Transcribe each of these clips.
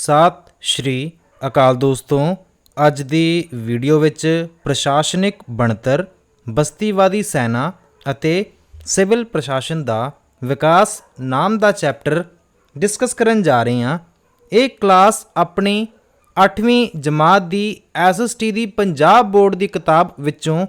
ਸਤਿ ਸ਼੍ਰੀ ਅਕਾਲ ਦੋਸਤੋ, ਅੱਜ ਦੀ ਵੀਡੀਓ ਵਿੱਚ ਪ੍ਰਸ਼ਾਸਨਿਕ ਬਣਤਰ, ਬਸਤੀਵਾਦੀ ਸੈਨਾ ਅਤੇ ਸਿਵਲ ਪ੍ਰਸ਼ਾਸਨ ਦਾ ਵਿਕਾਸ ਨਾਮ ਦਾ ਚੈਪਟਰ ਡਿਸਕਸ ਕਰਨ ਜਾ ਰਹੇ ਹਾਂ। ਇਹ ਕਲਾਸ ਆਪਣੀ 8ਵੀਂ ਜਮਾਤ ਦੀ ਐਸਐਸਟੀ ਦੀ ਪੰਜਾਬ ਬੋਰਡ ਦੀ ਕਿਤਾਬ ਵਿੱਚੋਂ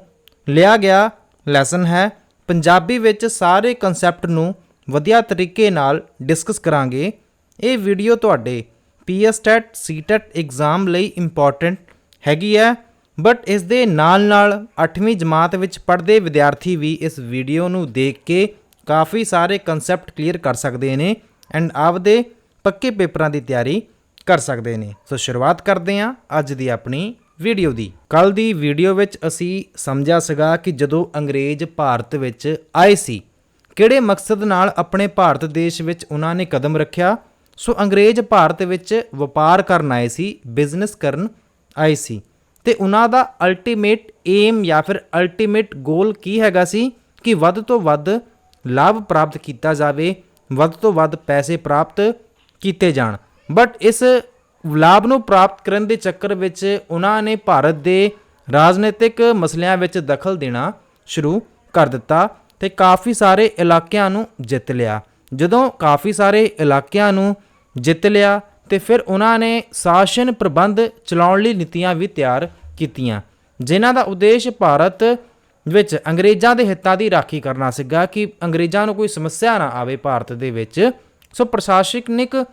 ਲਿਆ ਗਿਆ ਲੈਸਨ ਹੈ। ਪੰਜਾਬੀ ਵਿੱਚ ਸਾਰੇ ਕਨਸੈਪਟ ਨੂੰ ਵਧੀਆ ਤਰੀਕੇ ਨਾਲ ਡਿਸਕਸ ਕਰਾਂਗੇ। ਇਹ ਵੀਡੀਓ ਤੁਹਾਡੇ ਪੀਐਸਟੈਟ ਸੀਟੈਟ ਐਗਜ਼ਾਮ ਲਈ ਇੰਪੋਰਟੈਂਟ ਹੈਗੀ ਹੈ ਬਟ ਇਸ ਦੇ ਨਾਲ ਨਾਲ 8ਵੀਂ ਜਮਾਤ ਵਿੱਚ ਪੜ੍ਹਦੇ ਵਿਦਿਆਰਥੀ ਵੀ ਇਸ ਵੀਡੀਓ ਨੂੰ ਦੇਖ ਕੇ ਕਾਫੀ ਸਾਰੇ ਕਨਸੈਪਟ ਕਲੀਅਰ ਕਰ ਸਕਦੇ ਨੇ ਐਂਡ ਆਪਦੇ ਪੱਕੇ ਪੇਪਰਾਂ ਦੀ ਤਿਆਰੀ ਕਰ ਸਕਦੇ ਨੇ। ਸੋ ਸ਼ੁਰੂਆਤ ਕਰਦੇ ਹਾਂ ਅੱਜ ਦੀ ਆਪਣੀ ਵੀਡੀਓ ਦੀ। ਕੱਲ ਦੀ ਵੀਡੀਓ ਵਿੱਚ ਅਸੀਂ ਸਮਝਿਆ ਸੀਗਾ ਕਿ ਜਦੋਂ ਅੰਗਰੇਜ਼ ਭਾਰਤ ਵਿੱਚ ਆਏ ਸੀ, ਕਿਹੜੇ ਮਕਸਦ ਨਾਲ ਆਪਣੇ ਭਾਰਤ ਦੇਸ਼ ਵਿੱਚ ਉਹਨਾਂ ਨੇ ਕਦਮ ਰੱਖਿਆ? ਸੋ ਅੰਗਰੇਜ਼ ਭਾਰਤ ਵਿੱਚ ਵਪਾਰ ਕਰਨ ਆਏ ਸੀ ਬਿਜ਼ਨਸ ਕਰਨ ਆਏ ਸੀ। ਤੇ ਉਹਨਾਂ ਦਾ ਅਲਟੀਮੇਟ ਏਮ ਜਾਂ ਫਿਰ ਅਲਟੀਮੇਟ ਗੋਲ ਕੀ ਹੈਗਾ ਸੀ ਕਿ ਵੱਧ ਤੋਂ ਵੱਧ ਲਾਭ ਪ੍ਰਾਪਤ ਕੀਤਾ ਜਾਵੇ, ਵੱਧ ਤੋਂ ਵੱਧ ਪੈਸੇ ਪ੍ਰਾਪਤ ਕੀਤੇ ਜਾਣ। ਬਟ ਇਸ ਲਾਭ ਨੂੰ ਪ੍ਰਾਪਤ ਕਰਨ ਦੇ ਚੱਕਰ ਵਿੱਚ ਉਹਨਾਂ ਨੇ ਭਾਰਤ ਦੇ ਰਾਜਨੀਤਿਕ ਮਸਲਿਆਂ ਵਿੱਚ ਦਖਲ ਦੇਣਾ ਸ਼ੁਰੂ ਕਰ ਦਿੱਤਾ ਤੇ ਕਾਫੀ ਸਾਰੇ ਇਲਾਕਿਆਂ ਨੂੰ ਜਿੱਤ ਲਿਆ। ਜਦੋਂ ਕਾਫੀ ਸਾਰੇ ਇਲਾਕਿਆਂ ਨੂੰ ਜਿੱਤ ਲਿਆ ਤੇ ਫਿਰ ਉਹਨਾਂ ਨੇ ਸ਼ਾਸਨ ਪ੍ਰਬੰਧ ਚਲਾਉਣ ਲਈ ਨੀਤੀਆਂ ਵੀ ਤਿਆਰ ਕੀਤੀਆਂ, ਜਿਨ੍ਹਾਂ ਦਾ ਉਦੇਸ਼ ਭਾਰਤ ਵਿੱਚ ਅੰਗਰੇਜ਼ਾਂ ਦੇ ਹਿੱਤਾਂ ਦੀ ਰਾਖੀ ਕਰਨਾ ਸੀਗਾ ਕਿ ਅੰਗਰੇਜ਼ਾਂ ਨੂੰ ਕੋਈ ਸਮੱਸਿਆ ਨਾ ਆਵੇ ਭਾਰਤ ਦੇ ਵਿੱਚ। ਸੋ ਪ੍ਰਸ਼ਾਸਨਿਕ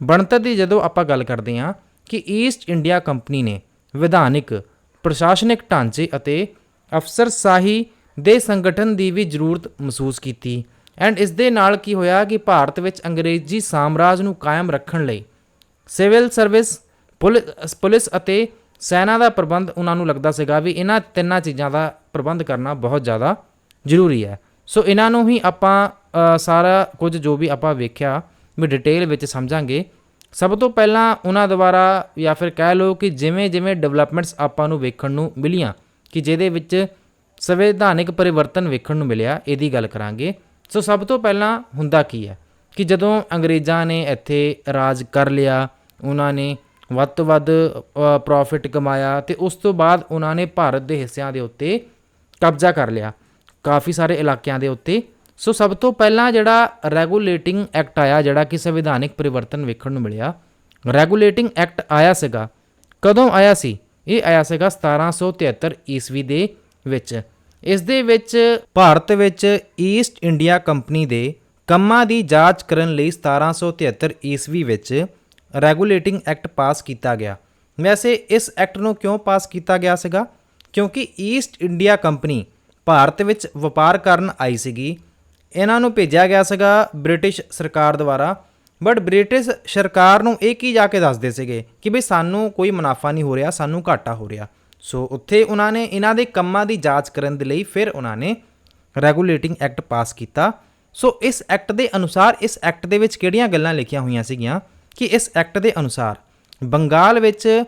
ਬਣਤਰ ਦੀ ਜਦੋਂ ਆਪਾਂ ਗੱਲ ਕਰਦੇ ਹਾਂ ਕਿ ਈਸਟ ਇੰਡੀਆ ਕੰਪਨੀ ਨੇ ਵਿਧਾਨਿਕ, ਪ੍ਰਸ਼ਾਸਨਿਕ ਢਾਂਚੇ ਅਤੇ ਅਫਸਰਸ਼ਾਹੀ ਦੇ ਸੰਗਠਨ ਦੀ ਵੀ ਜ਼ਰੂਰਤ ਮਹਿਸੂਸ ਕੀਤੀ ਐਂਡ ਇਸ ਦੇ ਨਾਲ ਕੀ ਹੋਇਆ ਕਿ ਭਾਰਤ ਵਿੱਚ ਅੰਗਰੇਜ਼ੀ ਸਾਮਰਾਜ ਨੂੰ ਕਾਇਮ ਰੱਖਣ ਲਈ ਸਿਵਲ ਸਰਵਿਸ ਪੁਲਿਸ ਪੁਲਿਸ ਅਤੇ ਸੈਨਾ ਦਾ ਪ੍ਰਬੰਧ ਉਹਨਾਂ ਨੂੰ ਲੱਗਦਾ ਸੀਗਾ ਵੀ ਇਹਨਾਂ ਤਿੰਨਾਂ ਚੀਜ਼ਾਂ ਦਾ ਪ੍ਰਬੰਧ ਕਰਨਾ ਬਹੁਤ ਜ਼ਿਆਦਾ ਜ਼ਰੂਰੀ ਹੈ। ਸੋ ਇਹਨਾਂ ਨੂੰ ਹੀ ਆਪਾਂ ਸਾਰਾ ਕੁਝ ਜੋ ਵੀ ਆਪਾਂ ਵੇਖਿਆ, ਵੀ ਡਿਟੇਲ ਵਿੱਚ ਸਮਝਾਂਗੇ। ਸਭ ਤੋਂ ਪਹਿਲਾਂ ਉਹਨਾਂ ਦੁਆਰਾ ਜਾਂ ਫਿਰ ਕਹਿ ਲਓ ਕਿ ਜਿਵੇਂ ਜਿਵੇਂ ਡਿਵੈਲਪਮੈਂਟਸ ਆਪਾਂ ਨੂੰ ਵੇਖਣ ਨੂੰ ਮਿਲੀਆਂ, ਕਿ ਜਿਹਦੇ ਵਿੱਚ ਸੰਵਿਧਾਨਿਕ ਪਰਿਵਰਤਨ ਵੇਖਣ ਨੂੰ ਮਿਲਿਆ, ਇਹਦੀ ਗੱਲ ਕਰਾਂਗੇ। ਸੋ ਸਭ ਤੋਂ ਪਹਿਲਾਂ ਹੁੰਦਾ ਕੀ ਹੈ ਕਿ ਜਦੋਂ ਅੰਗਰੇਜ਼ਾਂ ਨੇ ਇੱਥੇ ਰਾਜ ਕਰ ਲਿਆ, ਉਹਨਾਂ ਨੇ ਵੱਧ ਤੋਂ ਵੱਧ ਪ੍ਰੋਫਿਟ ਕਮਾਇਆ ਤੇ ਉਸ ਤੋਂ ਬਾਅਦ ਉਹਨਾਂ ਨੇ ਭਾਰਤ ਦੇ ਹਿੱਸਿਆਂ ਦੇ ਉੱਤੇ ਕਬਜ਼ਾ ਕਰ ਲਿਆ, ਕਾਫੀ ਸਾਰੇ ਇਲਾਕਿਆਂ ਦੇ ਉੱਤੇ। ਸੋ ਸਭ ਤੋਂ ਪਹਿਲਾਂ ਜਿਹੜਾ ਰੈਗੂਲੇਟਿੰਗ ਐਕਟ ਆਇਆ, ਜਿਹੜਾ ਕਿ ਸੰਵਿਧਾਨਿਕ ਪਰਿਵਰਤਨ ਵੇਖਣ ਨੂੰ ਮਿਲਿਆ, ਰੈਗੂਲੇਟਿੰਗ ਐਕਟ ਆਇਆ ਸੀਗਾ। ਕਦੋਂ ਆਇਆ ਸੀ? ਇਹ ਆਇਆ ਸੀਗਾ 1773 ਈਸਵੀ ਦੇ ਵਿੱਚ। ਇਸ ਦੇ ਵਿੱਚ ਭਾਰਤ ਵਿੱਚ ਈਸਟ ਇੰਡੀਆ ਕੰਪਨੀ ਦੇ ਕੰਮਾਂ ਦੀ ਜਾਂਚ ਕਰਨ ਲਈ 1773 ਈਸਵੀ ਵਿੱਚ ਰੈਗੂਲੇਟਿੰਗ ਐਕਟ ਪਾਸ ਕੀਤਾ ਗਿਆ। ਵੈਸੇ ਇਸ ਐਕਟ ਨੂੰ ਕਿਉਂ ਪਾਸ ਕੀਤਾ ਗਿਆ ਸੀਗਾ? ਕਿਉਂਕਿ ਈਸਟ ਇੰਡੀਆ ਕੰਪਨੀ ਭਾਰਤ ਵਿੱਚ ਵਪਾਰ ਕਰਨ ਆਈ ਸੀਗੀ। ਇਹਨਾਂ ਨੂੰ ਭੇਜਿਆ ਗਿਆ ਸੀਗਾ ਬ੍ਰਿਟਿਸ਼ ਸਰਕਾਰ ਦੁਆਰਾ। ਬਟ ਬ੍ਰਿਟਿਸ਼ ਸਰਕਾਰ ਨੂੰ ਇਹ ਕੀ ਜਾ ਕੇ ਦੱਸਦੇ ਸੀਗੇ ਕਿ ਵੀ ਸਾਨੂੰ ਕੋਈ ਮੁਨਾਫਾ ਨਹੀਂ ਹੋ ਰਿਹਾ, ਸਾਨੂੰ ਘਾਟਾ ਹੋ ਰਿਹਾ। ਸੋ ਉੱਥੇ ਉਹਨਾਂ ਨੇ ਇਹਨਾਂ ਦੇ ਕੰਮਾਂ ਦੀ ਜਾਂਚ ਕਰਨ ਦੇ ਲਈ ਫਿਰ ਉਹਨਾਂ ਨੇ ਰੈਗੂਲੇਟਿੰਗ ਐਕਟ ਪਾਸ ਕੀਤਾ। ਸੋ ਇਸ ਐਕਟ ਦੇ ਅਨੁਸਾਰ, ਇਸ ਐਕਟ ਦੇ ਵਿੱਚ ਕਿਹੜੀਆਂ ਗੱਲਾਂ ਲਿਖੀਆਂ ਹੋਈਆਂ ਸੀਗੀਆਂ? ਕਿ ਇਸ ਐਕਟ ਦੇ ਅਨੁਸਾਰ ਬੰਗਾਲ ਵਿੱਚ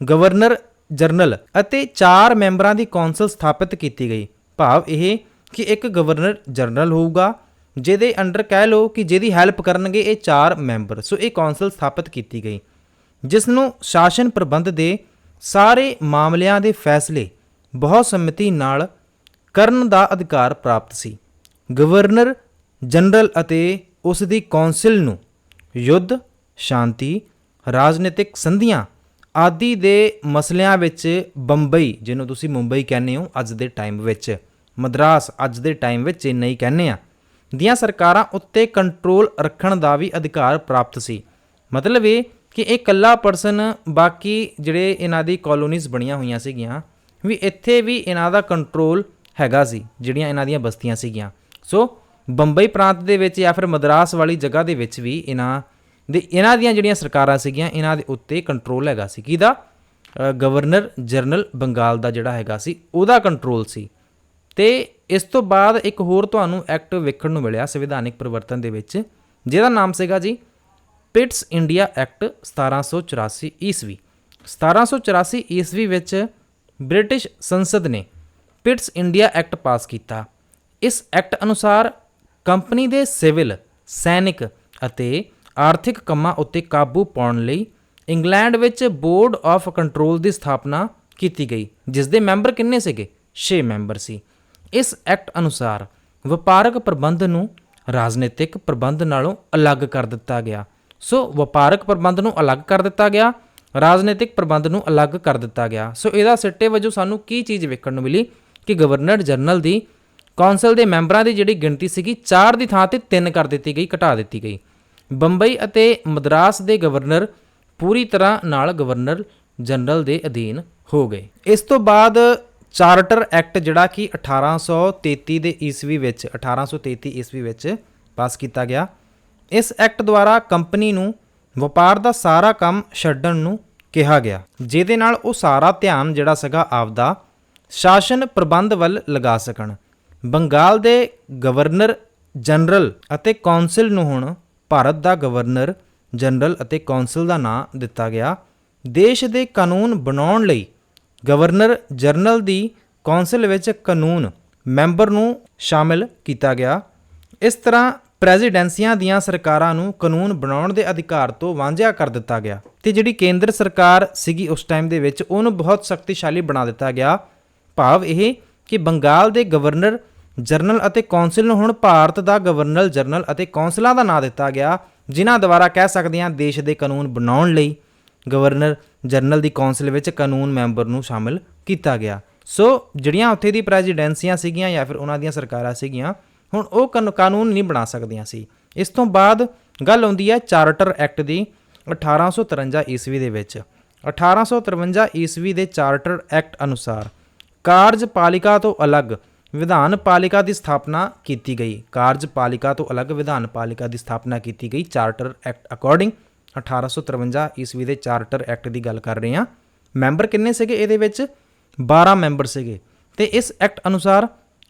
ਗਵਰਨਰ ਜਨਰਲ ਅਤੇ 4 ਮੈਂਬਰਾਂ ਦੀ ਕੌਂਸਲ ਸਥਾਪਿਤ ਕੀਤੀ ਗਈ। ਭਾਵ ਇਹ ਕਿ ਇੱਕ ਗਵਰਨਰ ਜਨਰਲ ਹੋਊਗਾ, ਜਿਹਦੇ ਅੰਡਰ ਕਹਿ ਲਓ ਕਿ ਜਿਹਦੀ ਹੈਲਪ ਕਰਨਗੇ ਇਹ 4 ਮੈਂਬਰ। ਸੋ ਇਹ ਕੌਂਸਲ ਸਥਾਪਿਤ ਕੀਤੀ ਗਈ। ਜਿਸ ਨੂੰ ਸ਼ਾਸਨ ਪ੍ਰਬੰਧ ਦੇ ਸਾਰੇ ਮਾਮਲਿਆਂ ਦੇ ਫੈਸਲੇ ਬਹੁਤ ਸੰਮਤੀ ਨਾਲ ਕਰਨ ਦਾ ਅਧਿਕਾਰ ਪ੍ਰਾਪਤ ਸੀ। ਗਵਰਨਰ, ਜਨਰਲ ਅਤੇ ਉਸ ਦੀ ਕੌਂਸਲ ਨੂੰ ਯੁੱਧ, ਸ਼ਾਂਤੀ, ਰਾਜਨੀਤਿਕ ਸੰਧੀਆਂ ਆਦਿ ਦੇ ਮਸਲਿਆਂ ਵਿੱਚ ਬੰਬਈ, ਜਿਹਨੂੰ ਤੁਸੀਂ ਮੁੰਬਈ ਕਹਿੰਦੇ ਹੋ, ਅੱਜ ਦੇ ਟਾਈਮ ਵਿੱਚ, ਮਦਰਾਸ ਅੱਜ ਦੇ ਟਾਈਮ ਵਿੱਚ ਚੇਨਈ ਕਹਿੰਦੇ ਆ, ਦੀਆਂ ਸਰਕਾਰਾਂ ਉੱਤੇ ਕੰਟਰੋਲ ਰੱਖਣ ਦਾ ਵੀ ਅਧਿਕਾਰ ਪ੍ਰਾਪਤ ਸੀ। ਮਤਲਬ ਇਹ ਕਿ ਇਹ ਇਕੱਲਾ ਪਰਸਨ ਬਾਕੀ ਜਿਹੜੇ ਇਹਨਾਂ ਦੀ ਕਲੋਨੀਜ਼ ਬਣੀਆਂ ਹੋਈਆਂ ਸੀਗੀਆਂ, ਵੀ ਇੱਥੇ ਵੀ ਇਹਨਾਂ ਦਾ ਕੰਟਰੋਲ ਹੈਗਾ ਸੀ, ਜਿਹੜੀਆਂ ਇਹਨਾਂ ਦੀਆਂ ਬਸਤੀਆਂ ਸੀਗੀਆਂ। ਸੋ ਬੰਬਈ ਪ੍ਰਾਂਤ ਦੇ ਵਿੱਚ ਜਾਂ ਫਿਰ ਮਦਰਾਸ ਵਾਲੀ ਜਗ੍ਹਾ ਦੇ ਵਿੱਚ ਵੀ ਇਹਨਾਂ ਦੇ, ਇਹਨਾਂ ਦੀਆਂ ਜਿਹੜੀਆਂ ਸਰਕਾਰਾਂ ਸੀਗੀਆਂ, ਇਹਨਾਂ ਦੇ ਉੱਤੇ ਕੰਟਰੋਲ ਹੈਗਾ ਸੀ। ਕਿਹਦਾ? ਗਵਰਨਰ ਜਨਰਲ ਬੰਗਾਲ ਦਾ ਜਿਹੜਾ ਹੈਗਾ ਸੀ, ਉਹਦਾ ਕੰਟਰੋਲ ਸੀ। ਤੇ ਇਸ ਤੋਂ ਬਾਅਦ ਇੱਕ ਹੋਰ ਤੁਹਾਨੂੰ ਐਕਟ ਵੇਖਣ ਨੂੰ ਮਿਲਿਆ, ਸੰਵਿਧਾਨਿਕ ਪਰਿਵਰਤਨ ਦੇ ਵਿੱਚ, ਜਿਹਦਾ ਨਾਮ ਸੀਗਾ ਜੀ ਪਿਟਸ ਇੰਡੀਆ ਐਕਟ 1784 ਈਸਵੀ। 1784 ਈਸਵੀ ਵਿੱਚ ਬ੍ਰਿਟਿਸ਼ ਸੰਸਦ ਨੇ ਪਿਟਸ ਇੰਡੀਆ ਐਕਟ ਪਾਸ ਕੀਤਾ। ਇਸ ਐਕਟ ਅਨੁਸਾਰ ਕੰਪਨੀ ਦੇ ਸਿਵਲ, ਸੈਨਿਕ ਅਤੇ ਆਰਥਿਕ ਕੰਮਾਂ ਉੱਤੇ ਕਾਬੂ ਪਾਉਣ ਲਈ ਇੰਗਲੈਂਡ ਵਿੱਚ ਬੋਰਡ ਆਫ ਕੰਟਰੋਲ ਦੀ ਸਥਾਪਨਾ ਕੀਤੀ ਗਈ ਜਿਸ ਦੇ ਮੈਂਬਰ ਕਿੰਨੇ ਸੀਗੇ? 6 ਮੈਂਬਰ ਸੀ। ਇਸ ਐਕਟ ਅਨੁਸਾਰ ਵਪਾਰਕ ਪ੍ਰਬੰਧ ਨੂੰ ਰਾਜਨੀਤਿਕ ਪ੍ਰਬੰਧ ਨਾਲੋਂ ਅਲੱਗ ਕਰ ਦਿੱਤਾ ਗਿਆ। ਸੋ ਵਪਾਰਕ ਪ੍ਰਬੰਧ ਨੂੰ ਅਲੱਗ ਕਰ ਦਿੱਤਾ ਗਿਆ, ਰਾਜਨੀਤਿਕ ਪ੍ਰਬੰਧ ਨੂੰ ਅਲੱਗ ਕਰ ਦਿੱਤਾ ਗਿਆ। ਸੋ ਇਹਦਾ ਸਿੱਟੇ ਵਜੋਂ ਸਾਨੂੰ ਕੀ ਚੀਜ਼ ਵੇਖਣ ਨੂੰ ਮਿਲੀ? ਕਿ ਗਵਰਨਰ ਜਨਰਲ ਦੀ ਕੌਂਸਲ ਦੇ ਮੈਂਬਰਾਂ ਦੀ ਜਿਹੜੀ ਗਿਣਤੀ ਸੀਗੀ 4 ਦੀ ਥਾਂ ਤੇ 3 ਕਰ ਦਿੱਤੀ ਗਈ, ਘਟਾ ਦਿੱਤੀ ਗਈ। ਬੰਬਈ ਅਤੇ ਮਦਰਾਸ ਦੇ ਗਵਰਨਰ ਪੂਰੀ ਤਰ੍ਹਾਂ ਨਾਲ ਗਵਰਨਰ ਜਨਰਲ ਦੇ ਅਧੀਨ ਹੋ ਗਏ। ਇਸ ਤੋਂ ਬਾਅਦ ਚਾਰਟਰ ਐਕਟ ਜਿਹੜਾ ਕਿ 1833 ਦੇ ਈਸਵੀ ਵਿੱਚ 1833 ਈਸਵੀ ਵਿੱਚ ਪਾਸ ਕੀਤਾ ਗਿਆ। ਇਸ ਐਕਟ ਦੁਆਰਾ ਕੰਪਨੀ ਨੂੰ ਵਪਾਰ ਦਾ ਸਾਰਾ ਕੰਮ ਛੱਡਣ ਨੂੰ ਕਿਹਾ ਗਿਆ, ਜਿਹਦੇ ਨਾਲ ਉਹ ਸਾਰਾ ਧਿਆਨ ਜਿਹੜਾ ਸੀਗਾ ਆਪਦਾ ਸ਼ਾਸਨ ਪ੍ਰਬੰਧ ਵੱਲ ਲਗਾ ਸਕਣ। ਬੰਗਾਲ ਦੇ ਗਵਰਨਰ ਜਨਰਲ ਅਤੇ ਕੌਂਸਲ ਨੂੰ ਹੁਣ ਭਾਰਤ ਦਾ ਗਵਰਨਰ ਜਨਰਲ ਅਤੇ ਕੌਂਸਲ ਦਾ ਨਾਂ ਦਿੱਤਾ ਗਿਆ। ਦੇਸ਼ ਦੇ ਕਾਨੂੰਨ ਬਣਾਉਣ ਲਈ ਗਵਰਨਰ ਜਨਰਲ ਦੀ ਕੌਂਸਲ ਵਿੱਚ ਕਾਨੂੰਨ ਮੈਂਬਰ ਨੂੰ ਸ਼ਾਮਿਲ ਕੀਤਾ ਗਿਆ। ਇਸ ਤਰ੍ਹਾਂ ਪ੍ਰੈਜ਼ੀਡੈਂਸੀਆਂ ਦੀਆਂ ਸਰਕਾਰਾਂ ਨੂੰ ਕਾਨੂੰਨ ਬਣਾਉਣ ਦੇ ਅਧਿਕਾਰ ਤੋਂ ਵਾਂਝਿਆ ਕਰ ਦਿੱਤਾ ਗਿਆ ਤੇ ਜਿਹੜੀ ਕੇਂਦਰ ਸਰਕਾਰ ਸੀਗੀ ਉਸ ਟਾਈਮ ਦੇ ਵਿੱਚ ਉਹਨੂੰ ਬਹੁਤ ਸ਼ਕਤੀਸ਼ਾਲੀ ਬਣਾ ਦਿੱਤਾ ਗਿਆ। ਭਾਵ ਇਹ ਕਿ ਬੰਗਾਲ ਦੇ ਗਵਰਨਰ ਜਨਰਲ ਅਤੇ ਕੌਂਸਲ ਨੂੰ ਹੁਣ ਭਾਰਤ ਦਾ ਗਵਰਨਰ ਜਨਰਲ ਅਤੇ ਕੌਂਸਲਾਂ ਦਾ ਨਾਂ ਦਿੱਤਾ ਗਿਆ, ਜਿਨ੍ਹਾਂ ਦੁਆਰਾ ਕਹਿ ਸਕਦੇ ਹਾਂ ਦੇਸ਼ ਦੇ ਕਾਨੂੰਨ ਬਣਾਉਣ ਲਈ ਗਵਰਨਰ ਜਨਰਲ ਦੀ ਕੌਂਸਲ ਵਿੱਚ ਕਾਨੂੰਨ ਮੈਂਬਰ ਨੂੰ ਸ਼ਾਮਿਲ ਕੀਤਾ ਗਿਆ। ਸੋ ਜਿਹੜੀਆਂ ਉੱਥੇ ਦੀ ਪ੍ਰੈਜ਼ੀਡੈਂਸੀਆਂ ਸੀਗੀਆਂ ਜਾਂ ਫਿਰ ਉਹਨਾਂ ਦੀਆਂ ਸਰਕਾਰਾਂ ਸੀਗੀਆਂ ਹੁਣ ਉਹ ਕਾਨ- ਕਾਨੂੰਨ ਨਹੀਂ ਬਣਾ ਸਕਦੀਆਂ ਸੀ। ਇਸ ਤੋਂ ਬਾਅਦ ਗੱਲ ਆਉਂਦੀ ਹੈ ਚਾਰਟਰ ਐਕਟ ਦੀ 1853 ਈਸਵੀ ਦੇ ਵਿੱਚ। 1853 ਈਸਵੀ ਦੇ ਚਾਰਟਰ ਐਕਟ ਅਨੁਸਾਰ ਕਾਰਜਪਾਲਿਕਾ ਤੋਂ ਅਲੱਗ ਵਿਧਾਨ ਪਾਲਿਕਾ ਦੀ ਸਥਾਪਨਾ ਕੀਤੀ ਗਈ। ਕਾਰਜਪਾਲਿਕਾ ਤੋਂ ਅਲੱਗ ਵਿਧਾਨ ਪਾਲਿਕਾ ਦੀ ਸਥਾਪਨਾ ਕੀਤੀ ਗਈ ਚਾਰਟਰ ਐਕਟ ਅਕੋਰਡਿੰਗ 1853 ਈਸਵੀ ਦੇ ਚਾਰਟਰ ਐਕਟ ਦੀ ਗੱਲ ਕਰ ਰਹੇ ਹਾਂ। ਮੈਂਬਰ ਕਿੰਨੇ ਸੀਗੇ ਇਹਦੇ ਵਿੱਚ? 12 ਮੈਂਬਰ ਸੀਗੇ। ਤੇ ਇਸ ਐਕਟ ਅਨੁਸਾਰ